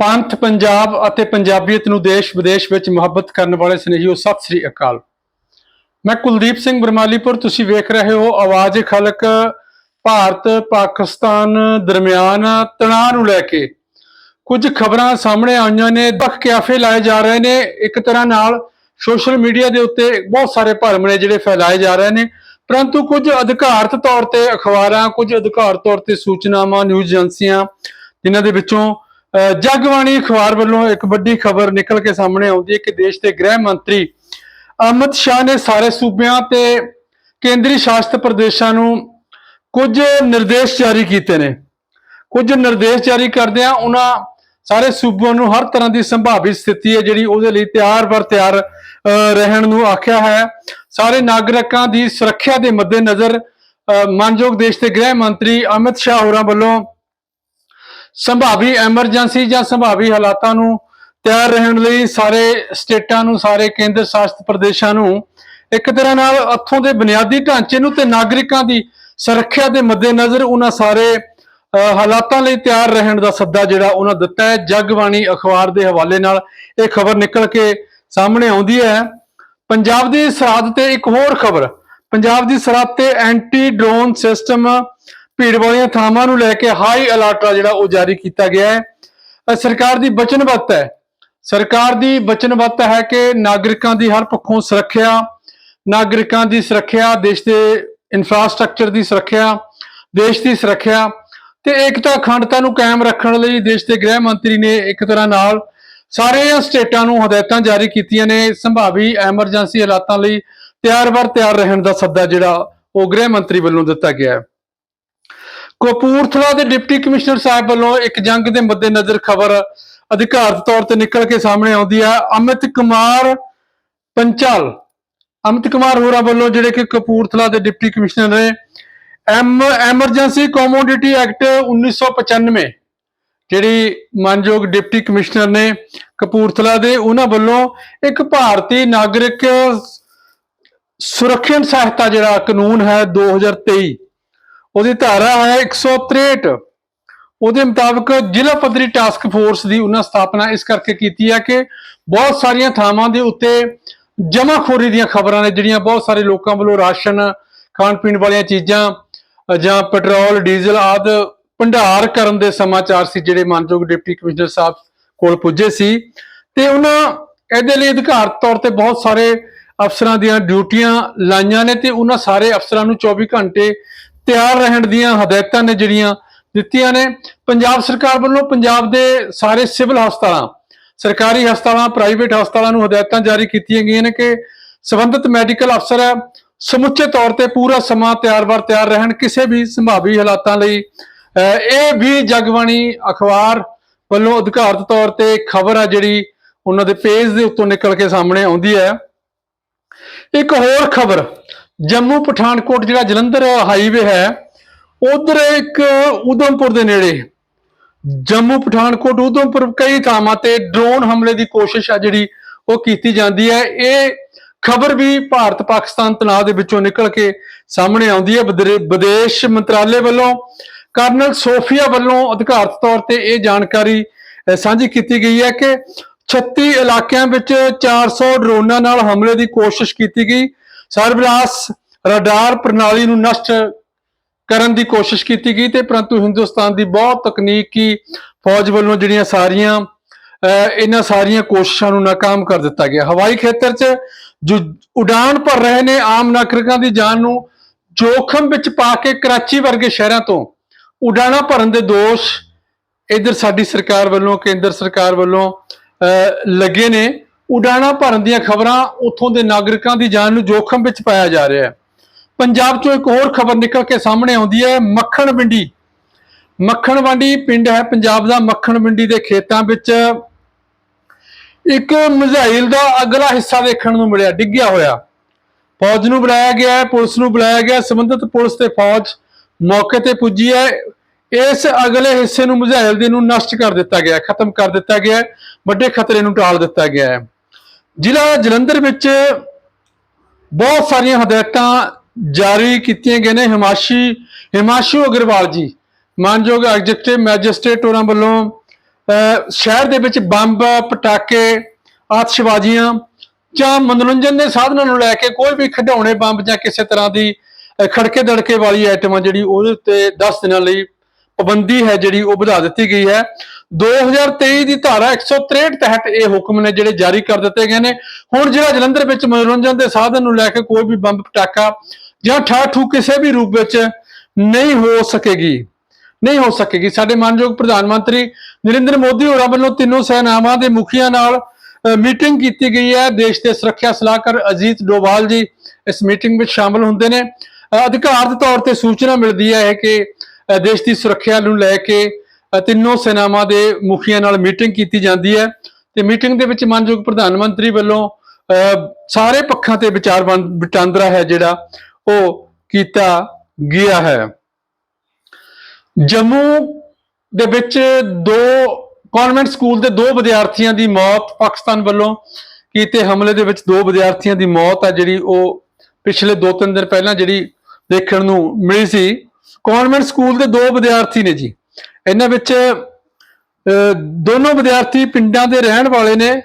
ਪੰਥ ਪੰਜਾਬ ਅਤੇ ਪੰਜਾਬੀਅਤ ਨੂੰ ਦੇਸ਼ ਵਿਦੇਸ਼ ਵਿੱਚ ਮੁਹੱਬਤ ਕਰਨ ਵਾਲੇ ਸਨੇਹੀਓ ਸਤਿ ਸ੍ਰੀ ਅਕਾਲ। ਮੈਂ ਕੁਲਦੀਪ ਸਿੰਘ ਬਰਮਾਲੀਪੁਰ, ਤੁਸੀਂ ਵੇਖ ਰਹੇ ਹੋ ਆਵਾਜ਼ ਖਲਕ ਭਾਰਤ ਪਾਕਿਸਤਾਨ ਦਰਮਿਆਨ ਤਣਾਅ ਨੂੰ ਲੈ ਕੇ। ਕੁਝ ਖਬਰਾਂ ਸਾਹਮਣੇ ਆਈਆਂ ਨੇ ਦੁੱਖ ਕਿਆਫੇ ਲਾਏ ਜਾ ਰਹੇ ਨੇ। ਇੱਕ ਤਰ੍ਹਾਂ ਨਾਲ ਸੋਸ਼ਲ ਮੀਡੀਆ ਦੇ ਉੱਤੇ ਬਹੁਤ ਸਾਰੇ ਭਰਮ ਨੇ ਜਿਹੜੇ ਫੈਲਾਏ ਜਾ ਰਹੇ ਨੇ। ਪਰੰਤੂ ਕੁਝ ਅਧਿਕਾਰਤ ਤੌਰ ਤੇ ਅਖਬਾਰਾਂ, ਕੁਝ ਅਧਿਕਾਰ ਤੌਰ ਤੇ ਸੂਚਨਾਵਾਂ, ਨਿਊਜ਼ ਏਜੰਸੀਆਂ, ਜਿਨ੍ਹਾਂ ਦੇ ਵਿੱਚੋਂ ਜਗਬਾਣੀ ਅਖਬਾਰ ਵੱਲੋਂ ਇੱਕ ਵੱਡੀ ਖਬਰ ਨਿਕਲ ਕੇ ਸਾਹਮਣੇ ਆਉਂਦੀ ਹੈ ਕਿ ਦੇਸ਼ ਦੇ ਗ੍ਰਹਿ ਮੰਤਰੀ ਅਮਿਤ ਸ਼ਾਹ ਨੇ ਸਾਰੇ ਸੂਬਿਆਂ ਤੇ ਕੇਂਦਰੀ ਸ਼ਾਸਿਤ ਪ੍ਰਦੇਸ਼ਾਂ ਨੂੰ ਕੁਝ ਨਿਰਦੇਸ਼ ਜਾਰੀ ਕੀਤੇ ਨੇ। ਕੁਝ ਨਿਰਦੇਸ਼ ਜਾਰੀ ਕਰਦਿਆਂ ਉਹਨਾਂ ਸਾਰੇ ਸੂਬਿਆਂ ਨੂੰ ਹਰ ਤਰ੍ਹਾਂ ਦੀ ਸੰਭਾਵਿਤ ਸਥਿਤੀ ਹੈ ਜਿਹੜੀ ਉਹਦੇ ਲਈ ਤਿਆਰ ਬਰ ਤਿਆਰ ਅਹ, ਰਹਿਣ ਨੂੰ ਆਖਿਆ ਹੈ। ਸਾਰੇ ਨਾਗਰਿਕਾਂ ਦੀ ਸੁਰੱਖਿਆ ਦੇ ਮੱਦੇਨਜ਼ਰ ਅਹ, ਮਾਨਯੋਗ ਦੇਸ਼ ਦੇ ਗ੍ਰਹਿ ਮੰਤਰੀ ਅਮਿਤ ਸ਼ਾਹ ਹੋਰਾਂ ਵੱਲੋਂ ਸੰਭਾਵੀ ਐਮਰਜੈਂਸੀ ਜਾਂ ਸੰਭਾਵੀ ਹਾਲਾਤਾਂ ਨੂੰ ਤਿਆਰ ਰਹਿਣ ਲਈ ਸਾਰੇ ਸਟੇਟਾਂ ਨੂੰ ਸਾਰੇ ਕੇਂਦਰ ਸ਼ਾਸਿਤ ਪ੍ਰਦੇਸ਼ਾਂ ਨੂੰ ਇੱਕ ਤਰ੍ਹਾਂ ਨਾਲ ਇੱਥੋਂ ਦੇ ਬੁਨਿਆਦੀ ਢਾਂਚੇ ਨੂੰ ਤੇ ਨਾਗਰਿਕਾਂ ਦੀ ਸੁਰੱਖਿਆ ਦੇ ਮੱਦੇਨਜ਼ਰ ਉਹਨਾਂ ਸਾਰੇ ਅਹ, ਹਾਲਾਤਾਂ ਲਈ ਤਿਆਰ ਰਹਿਣ ਦਾ ਸੱਦਾ ਜਿਹੜਾ ਉਹਨਾਂ ਦਿੱਤਾ ਹੈ। ਜਗਬਾਣੀ ਅਖਬਾਰ ਦੇ ਹਵਾਲੇ ਨਾਲ ਇਹ ਖਬਰ ਨਿਕਲ ਕੇ ਸਾਹਮਣੇ ਆਉਂਦੀ ਹੈ। ਪੰਜਾਬ ਦੀ ਸਰਹੱਦ ਤੇ ਇੱਕ ਹੋਰ ਖਬਰ ਪੰਜਾਬ ਦੀ ਸਰਹੱਦ ਤੇ ਐਂਟੀ ਡਰੋਨ ਸਿਸਟਮ ਭੀੜ ਵਾਲੀਆਂ ਥਾਵਾਂ ਨੂੰ ਲੈ ਕੇ ਹਾਈ ਅਲਰਟ ਆ ਜਿਹੜਾ ਉਹ ਜਾਰੀ ਕੀਤਾ ਗਿਆ ਹੈ। ਸਰਕਾਰ ਦੀ ਵਚਨਬੱਧ ਹੈ। ਸਰਕਾਰ ਦੀ ਵਚਨਬੱਧ ਹੈ ਕਿ ਨਾਗਰਿਕਾਂ ਦੀ ਹਰ ਪੱਖੋਂ ਸੁਰੱਖਿਆ, ਨਾਗਰਿਕਾਂ ਦੀ ਸੁਰੱਖਿਆ, ਦੇਸ਼ ਦੇ ਇਨਫਰਾਸਟ੍ਰਕਚਰ ਦੀ ਸੁਰੱਖਿਆ, ਦੇਸ਼ ਦੀ ਸੁਰੱਖਿਆ ਤੇ ਏਕਤਾ, ਅਖੰਡਤਾ ਨੂੰ ਕਾਇਮ ਰੱਖਣ ਲਈ ਦੇਸ਼ ਦੇ ਗ੍ਰਹਿ ਮੰਤਰੀ ਨੇ ਇੱਕ ਤਰ੍ਹਾਂ ਨਾਲ ਸਾਰੇ ਸਟੇਟਾਂ ਨੂੰ ਹਦਾਇਤਾਂ ਜਾਰੀ ਕੀਤੀਆਂ ਨੇ। ਸੰਭਾਵੀ ਐਮਰਜੈਂਸੀ ਹਾਲਾਤਾਂ ਲਈ ਤਿਆਰ-ਬਰ ਤਿਆਰ ਰਹਿਣ ਦਾ ਸੱਦਾ ਜਿਹੜਾ ਉਹ ਗ੍ਰਹਿ ਮੰਤਰੀ ਵੱਲੋਂ ਦਿੱਤਾ ਗਿਆ ਹੈ। ਕਪੂਰਥਲਾ ਦੇ ਡਿਪਟੀ ਕਮਿਸ਼ਨਰ ਸਾਹਿਬ ਵੱਲੋਂ ਇੱਕ ਜੰਗ ਦੇ ਮੱਦੇਨਜ਼ਰ ਖਬਰ ਅਧਿਕਾਰਤ ਤੌਰ ਤੇ ਨਿਕਲ ਕੇ ਸਾਹਮਣੇ ਆਉਂਦੀ ਹੈ ਅਮਿਤ ਕੁਮਾਰ ਪੰਚਾਲ, ਅਮਿਤ ਕੁਮਾਰ ਹੋਰਾਂ ਵੱਲੋਂ ਜਿਹੜੇ ਕਿ ਕਪੂਰਥਲਾ ਦੇ ਡਿਪਟੀ ਕਮਿਸ਼ਨਰ ਨੇ, ਐਮ, ਐਮਰਜੈਂਸੀ ਕਮੋਡਿਟੀ ਐਕਟ 1995 ਜਿਹੜੀ ਮਾਨਯੋਗ ਡਿਪਟੀ ਕਮਿਸ਼ਨਰ ਨੇ ਕਪੂਰਥਲਾ ਦੇ, ਉਹਨਾਂ ਵੱਲੋਂ ਇੱਕ ਭਾਰਤੀ ਨਾਗਰਿਕ ਸੁਰੱਖਿਆ ਸਹਾਇਤਾ ਜਿਹੜਾ ਕਾਨੂੰਨ ਹੈ 2023 ਉਹਦੀ ਧਾਰਾ ਹੈ 163 ਉਹਦੇ ਮੁਤਾਬਕ ਜ਼ਿਲ੍ਹਾ ਪੱਧਰੀ ਟਾਸਕ ਫੋਰਸ ਦੀ ਉਹਨਾਂ ਸਥਾਪਨਾ ਇਸ ਕਰਕੇ ਕੀਤੀ ਹੈ ਕਿ ਬਹੁਤ ਸਾਰੀਆਂ ਥਾਵਾਂ ਦੇ ਉੱਤੇ ਜਮਾਖੋਰੀ ਦੀਆਂ ਖਬਰਾਂ ਨੇ, ਜਿਹੜੀਆਂ ਬਹੁਤ ਸਾਰੇ ਲੋਕਾਂ ਵੱਲੋਂ ਰਾਸ਼ਨ ਖਾਣ ਪੀਣ ਵਾਲੀਆਂ ਚੀਜ਼ਾਂ ਜਾਂ ਪੈਟਰੋਲ, ਡੀਜ਼ਲ ਆਦਿ ਭੰਡਾਰ ਕਰਨ ਦੇ ਸਮਾਚਾਰ ਸੀ, ਜਿਹੜੇ ਮਾਨਯੋਗ ਡਿਪਟੀ ਕਮਿਸ਼ਨਰ ਸਾਹਿਬ ਕੋਲ ਪੁੱਜੇ ਸੀ। ਤੇ ਉਹਨਾਂ ਇਹਦੇ ਲਈ ਅਧਿਕਾਰਤ ਤੌਰ ਤੇ ਬਹੁਤ ਸਾਰੇ ਅਫਸਰਾਂ ਦੀਆਂ ਡਿਊਟੀਆਂ ਲਾਈਆਂ ਨੇ ਤੇ ਉਹਨਾਂ ਸਾਰੇ ਅਫਸਰਾਂ ਨੂੰ 24 ਘੰਟੇ ਤਿਆਰ ਰਹਿਣ ਦੀਆਂ ਹਦਾਇਤਾਂ ਨੇ ਜਿਹੜੀਆਂ ਦਿੱਤੀਆਂ ਨੇ। ਪੰਜਾਬ ਸਰਕਾਰ ਵੱਲੋਂ ਪੰਜਾਬ ਦੇ ਸਾਰੇ ਸਿਵਲ ਹਸਪਤਾਲਾਂ ਸਰਕਾਰੀ ਹਸਪਤਾਲਾਂ ਪ੍ਰਾਈਵੇਟ ਹਸਪਤਾਲਾਂ ਨੂੰ ਹਦਾਇਤਾਂ ਜਾਰੀ ਕੀਤੀਆਂ ਗਈਆਂ ਨੇ ਕਿ ਸੰਬੰਧਿਤ ਮੈਡੀਕਲ ਅਫਸਰ ਹੈ ਸਮੁੱਚੇ ਤੌਰ ਤੇ ਪੂਰਾ ਸਮਾਂ ਤਿਆਰ-ਬਰ ਤਿਆਰ ਰਹਿਣ ਕਿਸੇ ਵੀ ਸੰਭਾਵੀ ਹਾਲਾਤਾਂ ਲਈ। ਅਹ, ਇਹ ਵੀ ਜਗਬਾਣੀ ਅਖਬਾਰ ਵੱਲੋਂ ਅਧਿਕਾਰਤ ਤੌਰ ਤੇ ਖਬਰ ਆ ਜਿਹੜੀ ਉਹਨਾਂ ਦੇ ਪੇਜ ਦੇ ਉੱਤੋਂ ਨਿਕਲ ਕੇ ਸਾਹਮਣੇ ਆਉਂਦੀ ਹੈ। ਇੱਕ ਹੋਰ ਖਬਰ ਜੰਮੂ ਪਠਾਨਕੋਟ ਜਿਹੜਾ ਜਲੰਧਰ ਹਾਈਵੇ ਹੈ, ਉਧਰ ਇੱਕ ਉਧਮਪੁਰ ਦੇ ਨੇੜੇ। ਜੰਮੂ ਪਠਾਨਕੋਟ ਉਧਮਪੁਰ ਕਈ ਥਾਵਾਂ ਤੇ ਡਰੋਨ ਹਮਲੇ ਦੀ ਕੋਸ਼ਿਸ਼ ਆ ਜਿਹੜੀ ਉਹ ਕੀਤੀ ਜਾਂਦੀ ਹੈ। ਇਹ ਖਬਰ ਵੀ ਭਾਰਤ ਪਾਕਿਸਤਾਨ ਤਣਾਅ ਦੇ ਵਿੱਚੋਂ ਨਿਕਲ ਕੇ ਸਾਹਮਣੇ ਆਉਂਦੀ ਹੈ। ਵਿਦਰੇ- ਵਿਦੇਸ਼ ਮੰਤਰਾਲੇ ਵੱਲੋਂ ਕਰਨਲ ਸੋਫੀਆ ਵੱਲੋਂ ਅਧਿਕਾਰਤ ਤੌਰ ਤੇ ਇਹ ਜਾਣਕਾਰੀ ਸਾਂਝੀ ਕੀਤੀ ਗਈ ਹੈ ਕਿ 36 ਇਲਾਕਿਆਂ ਵਿੱਚ 400 ਡਰੋਨਾਂ ਨਾਲ ਹਮਲੇ ਦੀ ਕੋਸ਼ਿਸ਼ ਕੀਤੀ ਗਈ। ਸਰਬਰਾਸ ਰਡਾਰ ਪ੍ਰਣਾਲੀ ਨੂੰ ਨਸ਼ਟ ਕਰਨ ਦੀ ਕੋਸ਼ਿਸ਼ ਕੀਤੀ ਗਈ ਤੇ ਪਰੰਤੂ ਹਿੰਦੁਸਤਾਨ ਦੀ ਬਹੁਤ ਤਕਨੀਕੀ ਫੌਜ ਵੱਲੋਂ ਜਿਹੜੀਆਂ ਸਾਰੀਆਂ ਇਹਨਾਂ ਸਾਰੀਆਂ ਕੋਸ਼ਿਸ਼ਾਂ ਨੂੰ ਨਾਕਾਮ ਕਰ ਦਿੱਤਾ ਗਿਆ। ਹਵਾਈ ਖੇਤਰ 'ਚ ਜੋ ਉਡਾਨ ਭਰ ਰਹੇ ਨੇ ਆਮ ਨਾਗਰਿਕਾਂ ਦੀ ਜਾਨ ਨੂੰ ਜੋਖਮ ਵਿੱਚ ਪਾ ਕੇ ਕਰਾਚੀ ਵਰਗੇ ਸ਼ਹਿਰਾਂ ਤੋਂ ਉਡਾਣਾ ਭਰਨ ਦੇ ਦੋਸ਼ ਇਧਰ ਸਾਡੀ ਸਰਕਾਰ ਵੱਲੋਂ ਕੇਂਦਰ ਸਰਕਾਰ ਵੱਲੋਂ ਅਹ, ਲੱਗੇ ਨੇ। ਉਡਾਣਾ ਭਰਨ ਦੀਆਂ ਖਬਰਾਂ ਉੱਥੋਂ ਦੇ ਨਾਗਰਿਕਾਂ ਦੀ ਜਾਨ ਨੂੰ ਜੋਖਮ ਵਿੱਚ ਪਾਇਆ ਜਾ ਰਿਹਾ ਹੈ। ਪੰਜਾਬ ਚੋਂ ਇੱਕ ਹੋਰ ਖਬਰ ਨਿਕਲ ਕੇ ਸਾਹਮਣੇ ਆਉਂਦੀ ਹੈ ਮੱਖਣ ਮੰਡੀ। ਮੱਖਣ ਵੰਡੀ ਪਿੰਡ ਹੈ ਪੰਜਾਬ ਦਾ ਮੱਖਣ ਮੰਡੀ ਦੇ ਖੇਤਾਂ ਵਿੱਚ ਇੱਕ ਮਿਜ਼ਾਈਲ ਦਾ ਅਗਲਾ ਹਿੱਸਾ ਦੇਖਣ ਨੂੰ ਮਿਲਿਆ ਡਿੱਗਿਆ ਹੋਇਆ। ਫੌਜ ਨੂੰ ਬੁਲਾਇਆ ਗਿਆ ਹੈ ਪੁਲਿਸ ਨੂੰ ਬੁਲਾਇਆ ਗਿਆ ਸੰਬੰਧਿਤ ਪੁਲਿਸ ਤੇ ਫੌਜ ਮੌਕੇ ਤੇ ਪੁੱਜੀ ਹੈ। ਇਸ ਅਗਲੇ ਹਿੱਸੇ ਨੂੰ ਮਿਜ਼ਾਈਲ ਦੇ ਨੂੰ ਨਸ਼ਟ ਕਰ ਦਿੱਤਾ ਗਿਆ ਖਤਮ ਕਰ ਦਿੱਤਾ ਗਿਆ ਹੈ, ਵੱਡੇ ਖਤਰੇ ਨੂੰ ਟਾਲ ਦਿੱਤਾ ਗਿਆ ਹੈ। ਜ਼ਿਲ੍ਹਾ ਜਲੰਧਰ ਵਿੱਚ ਬਹੁਤ ਸਾਰੀਆਂ ਹਦਾਇਤਾਂ ਜਾਰੀ ਕੀਤੀਆਂ ਗਈਆਂ ਨੇ। ਹਿਮਾਸ਼ੀ, ਹਿਮਾਸ਼ੂ ਅਗਰਵਾਲ ਜੀ, ਮਾਨਯੋਗ ਐਗਜ਼ੀਕਟਿਵ ਮੈਜਿਸਟ੍ਰੇਟ ਉਹਨਾਂ ਵੱਲੋਂ, ਅਹ, ਸ਼ਹਿਰ ਦੇ ਵਿੱਚ ਬੰਬ, ਪਟਾਕੇ, ਆਤਿਸ਼ਬਾਜ਼ੀਆਂ ਜਾਂ ਮਨੋਰੰਜਨ ਦੇ ਸਾਧਨਾਂ ਨੂੰ ਲੈ ਕੇ ਕੋਈ ਵੀ ਖਿਡੌਣੇ, ਬੰਬ ਜਾਂ ਕਿਸੇ ਤਰ੍ਹਾਂ ਦੀ ਖੜਕੇ ਦੜਕੇ ਵਾਲੀ ਆਈਟਮ ਆ ਜਿਹੜੀ ਉਹਦੇ ਉੱਤੇ 10 ਦਿਨਾਂ ਲਈ ਪਾਬੰਦੀ ਹੈ ਜਿਹੜੀ ਉਹ ਵਧਾ ਦਿੱਤੀ ਗਈ ਹੈ। 2023 ਦੀ ਧਾਰਾ 163 ਤਹਿਤ ਇਹ ਹੁਕਮ ਨੇ ਜਿਹੜੇ ਜਾਰੀ ਕਰ ਦਿੱਤੇ ਗਏ ਨੇ। ਹੁਣ ਜਿਹੜਾ ਜਲੰਧਰ ਵਿੱਚ ਮਨੋਰੰਜਨ ਦੇ ਸਾਧਨ ਨੂੰ ਲੈ ਕੇ ਕੋਈ ਵੀ ਬੰਬ ਪਟਾਕਾ ਜਾਂ ਠਾਠੂ ਕਿਸੇ ਵੀ ਰੂਪ ਵਿੱਚ ਨਹੀਂ ਹੋ ਸਕੇਗੀ। ਨਹੀਂ ਹੋ ਸਕੇਗੀ। ਸਾਡੇ ਮਾਨਯੋਗ ਪ੍ਰਧਾਨ ਮੰਤਰੀ ਨਰਿੰਦਰ ਮੋਦੀ ਹੋਰਾਂ ਵੱਲੋਂ ਤਿੰਨੋਂ ਸੈਨਾਵਾਂ ਦੇ ਮੁਖੀਆਂ ਨਾਲ ਮੀਟਿੰਗ ਕੀਤੀ ਗਈ ਹੈ। ਦੇਸ਼ ਦੇ ਸੁਰੱਖਿਆ ਸਲਾਹਕਾਰ ਅਜੀਤ ਡੋਵਾਲ ਜੀ ਇਸ ਮੀਟਿੰਗ ਵਿੱਚ ਸ਼ਾਮਲ ਹੁੰਦੇ ਨੇ। ਅ, ਅਧਿਕਾਰਤ ਤੌਰ ਤੇ ਸੂਚਨਾ ਮਿਲਦੀ ਹੈ ਕਿ ਦੇਸ਼ ਦੀ ਸੁਰੱਖਿਆ ਨੂੰ ਲੈ ਕੇ ਤਿੰਨੋਂ ਸੈਨਾਵਾਂ ਦੇ ਮੁਖੀਆਂ ਨਾਲ ਮੀਟਿੰਗ ਕੀਤੀ ਜਾਂਦੀ ਹੈ ਤੇ ਮੀਟਿੰਗ ਦੇ ਵਿੱਚ ਮਾਨਯੋਗ ਪ੍ਰਧਾਨ ਮੰਤਰੀ ਵੱਲੋਂ ਅ, ਸਾਰੇ ਪੱਖਾਂ ਤੇ ਵਿਚਾਰ ਵੰ- ਵਟਾਂਦਰਾ ਹੈ ਜਿਹੜਾ ਉਹ ਕੀਤਾ ਗਿਆ ਹੈ। ਜੰਮੂ ਦੇ ਵਿੱਚ ਦੋ ਕਨਵੈਂਟ ਸਕੂਲ ਦੇ ਦੋ ਵਿਦਿਆਰਥੀਆਂ ਦੀ ਮੌਤ ਪਾਕਿਸਤਾਨ ਵੱਲੋਂ ਕੀਤੇ ਹਮਲੇ ਦੇ ਵਿੱਚ ਦੋ ਵਿਦਿਆਰਥੀਆਂ ਦੀ ਮੌਤ ਆ ਜਿਹੜੀ ਉਹ ਪਿਛਲੇ 2-3 ਦਿਨ ਪਹਿਲਾਂ ਜਿਹੜੀ ਦੇਖਣ ਨੂੰ ਮਿਲੀ ਸੀ। ਕਨਵੈਂਟ ਸਕੂਲ ਦੇ ਦੋ ਵਿਦਿਆਰਥੀ ਨੇ ਜੀ। ਇਹਨਾਂ ਵਿੱਚ ਅਹ, ਦੋਨੋਂ ਵਿਦਿਆਰਥੀ ਪਿੰਡਾਂ ਦੇ ਰਹਿਣ ਵਾਲੇ ਨੇ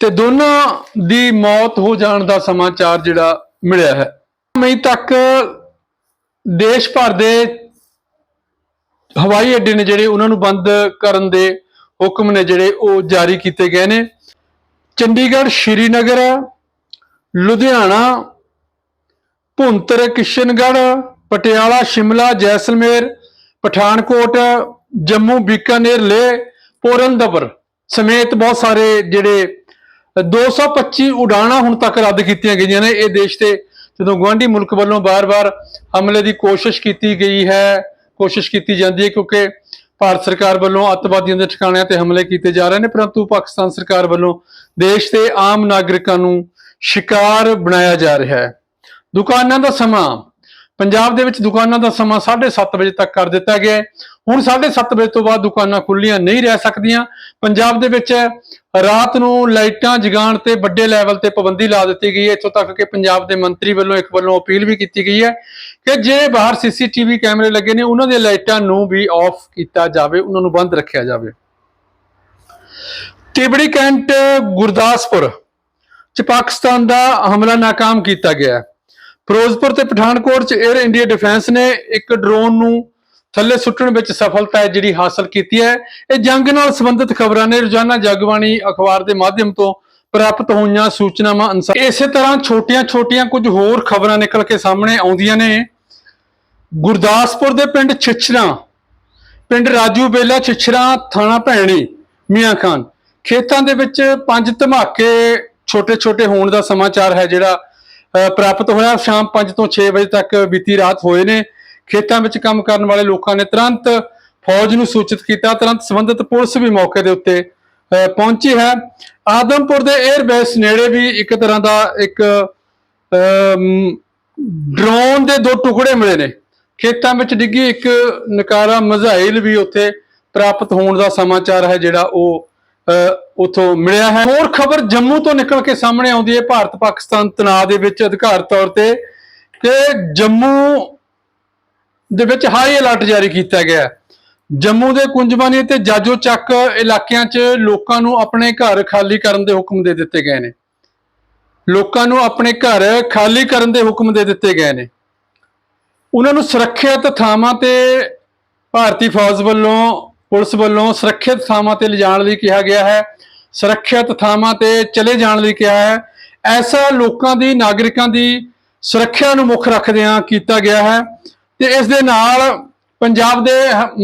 ਤੇ ਦੋਨਾਂ ਦੀ ਮੌਤ ਹੋ ਜਾਣ ਦਾ ਸਮਾਚਾਰ ਜਿਹੜਾ ਮਿਲਿਆ ਹੈ। ਮਈ ਤੱਕ ਦੇਸ਼ ਭਰ ਦੇ ਹਵਾਈ ਅੱਡੇ ਨੇ ਜਿਹੜੇ ਉਹਨਾਂ ਨੂੰ ਬੰਦ ਕਰਨ ਦੇ ਹੁਕਮ ਨੇ ਜਿਹੜੇ ਉਹ ਜਾਰੀ ਕੀਤੇ ਗਏ ਨੇ। ਚੰਡੀਗੜ੍ਹ ਸ਼੍ਰੀਨਗਰ ਲੁਧਿਆਣਾ ਭੁੰਤਰ ਕਿਸ਼ਨਗੜ੍ਹ ਪਟਿਆਲਾ ਸ਼ਿਮਲਾ ਜੈਸਲਮੇਰ ਪਠਾਨਕੋਟ, ਜੰਮੂ, ਬੀਕਾਨੇਰ ਲੇਹ ਪੋਰੰਦਬਰ ਸਮੇਤ ਬਹੁਤ ਸਾਰੇ ਜਿਹੜੇ 225 ਉਡਾਣਾਂ ਹੁਣ ਤੱਕ ਰੱਦ ਕੀਤੀਆਂ ਗਈਆਂ ਨੇ। ਇਹ ਦੇਸ਼ ਤੇ ਜਦੋਂ ਗਵਾਂਢੀ ਮੁਲਕ ਵੱਲੋਂ ਬਾਰ-ਬਾਰ ਹਮਲੇ ਦੀ ਕੋਸ਼ਿਸ਼ ਕੀਤੀ ਗਈ ਹੈ, ਕੋਸ਼ਿਸ਼ ਕੀਤੀ ਜਾਂਦੀ ਹੈ ਕਿਉਂਕਿ ਭਾਰਤ ਸਰਕਾਰ ਵੱਲੋਂ ਅੱਤਵਾਦੀਆਂ ਦੇ ਠਿਕਾਣਿਆਂ ਤੇ ਹਮਲੇ ਕੀਤੇ ਜਾ ਰਹੇ ਨੇ, ਪਰੰਤੂ ਪਾਕਿਸਤਾਨ ਸਰਕਾਰ ਵੱਲੋਂ ਦੇਸ਼ ਦੇ ਆਮ ਨਾਗਰਿਕਾਂ ਨੂੰ ਸ਼ਿਕਾਰ ਬਣਾਇਆ ਜਾ ਰਿਹਾ ਹੈ। ਦੁਕਾਨਾਂ ਦਾ ਸਮਾਂ ਪੰਜਾਬ ਦੇ ਵਿੱਚ ਦੁਕਾਨਾਂ ਦਾ ਸਮਾਂ 7:30 ਵਜੇ ਤੱਕ ਕਰ ਦਿੱਤਾ ਗਿਆ ਹੈ। ਹੁਣ 7:30 ਵਜੇ ਤੋਂ ਬਾਅਦ ਦੁਕਾਨਾਂ ਖੁੱਲੀਆਂ ਨਹੀਂ ਰਹਿ ਸਕਦੀਆਂ। ਪੰਜਾਬ ਦੇ ਵਿੱਚ ਰਾਤ ਨੂੰ ਲਾਈਟਾਂ ਜਗਾਉਣ ਤੇ ਵੱਡੇ ਲੈਵਲ ਤੇ ਪਾਬੰਦੀ ਲਾ ਦਿੱਤੀ ਗਈ ਹੈ। ਇੱਥੋਂ ਤੱਕ ਕਿ ਪੰਜਾਬ ਦੇ ਮੰਤਰੀ ਵੱਲੋਂ ਇੱਕ ਵੱਲੋਂ ਅਪੀਲ ਵੀ ਕੀਤੀ ਗਈ ਹੈ ਕਿ ਜੇ ਬਾਹਰ ਸੀਸੀਟੀਵੀ ਕੈਮਰੇ ਲੱਗੇ ਨੇ, ਉਹਨਾਂ ਦੇ ਲਾਈਟਾਂ ਨੂੰ ਵੀ ਆਫ ਕੀਤਾ ਜਾਵੇ, ਉਹਨਾਂ ਨੂੰ ਬੰਦ ਰੱਖਿਆ ਜਾਵੇ। ਤਿਬੜੀ ਕੈਂਟ ਗੁਰਦਾਸਪੁਰ ਚ ਪਾਕਿਸਤਾਨ ਦਾ ਹਮਲਾ ਨਾਕਾਮ ਕੀਤਾ ਗਿਆ ਹੈ। ਫਿਰੋਜ਼ਪੁਰ ਤੇ ਪਠਾਨਕੋਟ ਚ 에ਅਰ ਇੰਡੀਆ ਡਿਫੈਂਸ ਨੇ ਇੱਕ ਡਰੋਨ ਨੂੰ ਥੱਲੇ ਸੁੱਟਣ ਵਿੱਚ ਸਫਲਤਾ ਹੈ ਜਿਹੜੀ ਹਾਸਲ ਕੀਤੀ ਹੈ। ਇਹ ਜੰਗ ਨਾਲ ਸੰਬੰਧਿਤ ਖਬਰਾਂ ਨੇ ਰੋਜ਼ਾਨਾ ਜਗਬਾਣੀ ਅਖਬਾਰ ਦੇ ਮਾਧਿਅਮ ਤੋਂ ਪ੍ਰਾਪਤ ਹੋਈਆਂ ਸੂਚਨਾਵਾਂ ਅਨੁਸਾਰ ਇਸੇ ਤਰ੍ਹਾਂ ਛੋਟੀਆਂ-ਛੋਟੀਆਂ ਕੁਝ ਹੋਰ ਖਬਰਾਂ ਨਿਕਲ ਕੇ ਸਾਹਮਣੇ ਆਉਂਦੀਆਂ ਨੇ। ਗੁਰਦਾਸਪੁਰ ਦੇ ਪਿੰਡ ਛਿਛਰਾ, ਪਿੰਡ ਰਾਜੂ ਬੇਲਾ ਛਿਛਰਾ, ਥਾਣਾ ਭੈਣੀ, ਮੀਆਂ ਖਾਨ। ਖੇਤਾਂ ਦੇ ਵਿੱਚ ਪੰਜ ਧਮਾਕੇ ਛੋਟੇ-ਛੋਟੇ ਹੋਣ ਦਾ ਸਮਾਚਾਰ ਹੈ ਜਿਹੜਾ ਪ੍ਰਾਪਤ ਹੋਇਆ। ਸ਼ਾਮ 5 ਤੋਂ 6 ਵਜੇ ਤੱਕ ਬੀਤੀ ਰਾਤ ਹੋਏ ਨੇ। ਖੇਤਾਂ ਵਿੱਚ ਕੰਮ ਕਰਨ ਵਾਲੇ ਲੋਕਾਂ ਨੇ ਤੁਰੰਤ ਫੌਜ ਨੂੰ ਸੂਚਿਤ ਕੀਤਾ। ਤੁਰੰਤ ਸੰਬੰਧਿਤ ਪੁਲਿਸ ਵੀ ਮੌਕੇ ਦੇ ਉੱਤੇ ਪਹੁੰਚੀ ਹੈ। ਆਦਮਪੁਰ ਦੇ 에ਅਰਬੇਸ ਨੇੜੇ ਵੀ ਇੱਕ ਤਰ੍ਹਾਂ ਦਾ ਇੱਕ ਡਰੋਨ ਦੇ ਦੋ ਟੁਕੜੇ ਮਿਲੇ ਨੇ। ਖੇਤਾਂ ਵਿੱਚ ਡਿੱਗੀ ਇੱਕ ਨਕਾਰਾ ਮਜ਼ਾਇਲ ਵੀ ਉੱਥੇ ਪ੍ਰਾਪਤ ਹੋਣ ਦਾ ਸਮਾਚਾਰ ਹੈ ਜਿਹੜਾ ਉਹ ਉਥੋਂ ਮਿਲਿਆ ਹੈ। ਹੋਰ ਖਬਰ ਜੰਮੂ ਤੋਂ ਨਿਕਲ ਕੇ ਸਾਹਮਣੇ ਆਉਂਦੀ ਹੈ। ਭਾਰਤ ਪਾਕਿਸਤਾਨ ਤਣਾਅ ਦੇ ਵਿੱਚ ਅਧਿਕਾਰ ਤੌਰ ਤੇ ਕਿ ਜੰਮੂ ਦੇ ਵਿੱਚ ਹਾਈ ਅਲਰਟ ਜਾਰੀ ਕੀਤਾ ਗਿਆ ਜੰਮੂ ਦੇ ਕੁੰਜਬਾਨੀ ਤੇ ਜਾਜੋ ਚੱਕ ਇਲਾਕਿਆਂ 'ਚ ਲੋਕਾਂ ਨੂੰ ਆਪਣੇ ਘਰ ਖਾਲੀ ਕਰਨ ਦੇ ਹੁਕਮ ਦੇ ਦਿੱਤੇ ਗਏ ਨੇ। ਲੋਕਾਂ ਨੂੰ ਆਪਣੇ ਘਰ ਖਾਲੀ ਕਰਨ ਦੇ ਹੁਕਮ ਦੇ ਦਿੱਤੇ ਗਏ ਨੇ। ਉਹਨਾਂ ਨੂੰ ਸੁਰੱਖਿਅਤ ਥਾਵਾਂ ਤੇ ਭਾਰਤੀ ਫੌਜ ਵੱਲੋਂ, ਪੁਲਿਸ ਵੱਲੋਂ ਸੁਰੱਖਿਅਤ ਥਾਵਾਂ ਤੇ ਲਿਜਾਣ ਲਈ ਕਿਹਾ ਗਿਆ ਹੈ। ਸੁਰੱਖਿਅਤ ਥਾਵਾਂ ਤੇ ਚਲੇ ਜਾਣ ਲਈ ਕਿਹਾ ਹੈ। ਐਸਾ ਲੋਕਾਂ ਦੀ, ਨਾਗਰਿਕਾਂ ਦੀ ਸੁਰੱਖਿਆ ਨੂੰ ਮੁੱਖ ਰੱਖਦਿਆਂ ਕੀਤਾ ਗਿਆ ਹੈ ਤੇ ਇਸ ਦੇ ਨਾਲ ਪੰਜਾਬ ਦੇ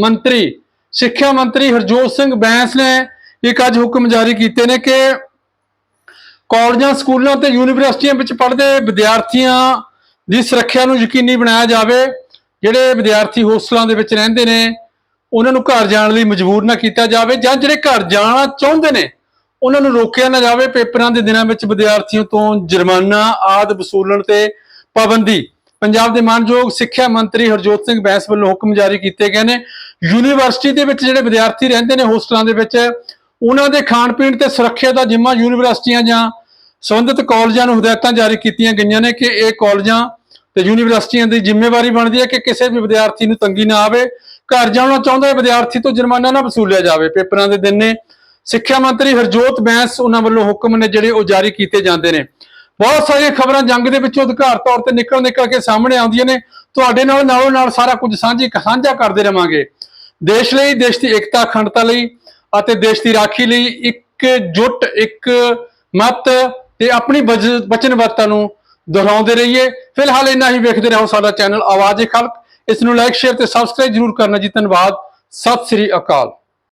ਮੰਤਰੀ, ਸਿੱਖਿਆ ਮੰਤਰੀ ਹਰਜੋਤ ਸਿੰਘ ਬੈਂਸ ਨੇ ਇੱਕ ਅੱਜ ਹੁਕਮ ਜਾਰੀ ਕੀਤੇ ਨੇ ਕਿ ਕਾਲਜਾਂ, ਸਕੂਲਾਂ ਤੇ ਯੂਨੀਵਰਸਿਟੀਆਂ ਵਿੱਚ ਪੜ੍ਹਦੇ ਵਿਦਿਆਰਥੀਆਂ ਦੀ ਸੁਰੱਖਿਆ ਨੂੰ ਯਕੀਨੀ ਬਣਾਇਆ ਜਾਵੇ। ਜਿਹੜੇ ਵਿਦਿਆਰਥੀ ਹੋਸਟਲਾਂ ਦੇ ਵਿੱਚ ਰਹਿੰਦੇ ਨੇ, ਉਹਨਾਂ ਨੂੰ ਘਰ ਜਾਣ ਲਈ ਮਜਬੂਰ ਨਾ ਕੀਤਾ ਜਾਵੇ ਜਾਂ ਜਿਹੜੇ ਘਰ ਜਾਣਾ ਚਾਹੁੰਦੇ ਨੇ ਉਹਨਾਂ ਨੂੰ ਰੋਕਿਆ ਨਾ ਜਾਵੇ ਪੇਪਰਾਂ ਦੇ ਦਿਨਾਂ ਵਿੱਚ ਵਿਦਿਆਰਥੀਆਂ ਤੋਂ ਜੁਰਮਾਨਾ ਆਦ ਵਸੂਲਣ ਤੇ ਪਾਬੰਦੀ। ਪੰਜਾਬ ਦੇ ਮਾਨਯੋਗ ਸਿੱਖਿਆ ਮੰਤਰੀ ਹਰਜੋਤ ਸਿੰਘ ਬੈਂਸ ਵੱਲੋਂ ਹੁਕਮ ਜਾਰੀ ਕੀਤੇ ਗਏ ਨੇ। ਯੂਨੀਵਰਸਿਟੀ ਦੇ ਵਿੱਚ ਜਿਹੜੇ ਵਿਦਿਆਰਥੀ ਰਹਿੰਦੇ ਨੇ ਹੋਸਟਲਾਂ ਦੇ ਵਿੱਚ, ਉਹਨਾਂ ਦੇ ਖਾਣ ਪੀਣ ਤੇ ਸੁਰੱਖਿਆ ਦਾ ਜ਼ਿੰਮਾ ਯੂਨੀਵਰਸਿਟੀਆਂ ਜਾਂ ਸੰਬੰਧਿਤ ਕਾਲਜਾਂ ਨੂੰ ਹਦਾਇਤਾਂ ਜਾਰੀ ਕੀਤੀਆਂ ਗਈਆਂ ਨੇ ਕਿ ਇਹ ਕਾਲਜਾਂ ਤੇ ਯੂਨੀਵਰਸਿਟੀਆਂ ਦੀ ਜ਼ਿੰਮੇਵਾਰੀ ਬਣਦੀ ਹੈ ਕਿ ਕਿਸੇ ਵੀ ਵਿਦਿਆਰਥੀ ਨੂੰ ਤੰਗੀ ਨਾ ਆਵੇ। ਘਰ ਜਾਣਾ ਚਾਹੁੰਦਾ ਵਿਦਿਆਰਥੀ ਤੋਂ ਜੁਰਮਾਨਾ ਨਾ ਵਸੂਲਿਆ ਜਾਵੇ। ਪੇਪਰਾਂ ਦੇ ਦਿਨ ਨੇ ਸਿੱਖਿਆ ਮੰਤਰੀ ਹਰਜੋਤ ਬੈਂਸ ਉਹਨਾਂ ਵੱਲੋਂ ਹੁਕਮ ਨੇ ਜਿਹੜੇ ਉਹ ਜਾਰੀ ਕੀਤੇ ਜਾਂਦੇ ਨੇ। ਬਹੁਤ ਸਾਰੀਆਂ ਖਬਰਾਂ ਜੰਗ ਦੇ ਵਿੱਚੋਂ ਅਧਿਕਾਰ ਤੌਰ ਤੇ ਨਿਕਲ ਨਿਕਲ ਕੇ ਸਾਹਮਣੇ ਆਉਂਦੀਆਂ ਨੇ। ਤੁਹਾਡੇ ਨਾਲ, ਨਾਲੋਂ ਨਾਲ ਸਾਰਾ ਕੁਝ ਸਾਂਝੀ ਸਾਂਝਾ ਕਰਦੇ ਰਵਾਂਗੇ। ਦੇਸ਼ ਲਈ, ਦੇਸ਼ ਦੀ ਏਕਤਾ, ਅਖੰਡਤਾ ਲਈ ਅਤੇ ਦੇਸ਼ ਦੀ ਰਾਖੀ ਲਈ ਇੱਕ ਜੁੱਟ, ਇੱਕ ਮਤ ਤੇ ਆਪਣੀ ਵਜ- ਵਚਨਬੱਧਤਾ ਨੂੰ ਦੁਹਰਾਉਂਦੇ ਰਹੀਏ। ਫਿਲਹਾਲ ਇੰਨਾ ਹੀ ਵੇਖਦੇ ਰਹੋ ਸਾਡਾ ਚੈਨਲ ਆਵਾਜ਼ ਏ ਖਲਕ। ਇਸ ਨੂੰ ਲਾਈਕ, ਸ਼ੇਅਰ ਤੇ ਸਬਸਕ੍ਰਾਈਬ ਜਰੂਰ ਕਰਨਾ ਜੀ। ਧੰਨਵਾਦ। ਸਤਿ ਸ੍ਰੀ ਅਕਾਲ।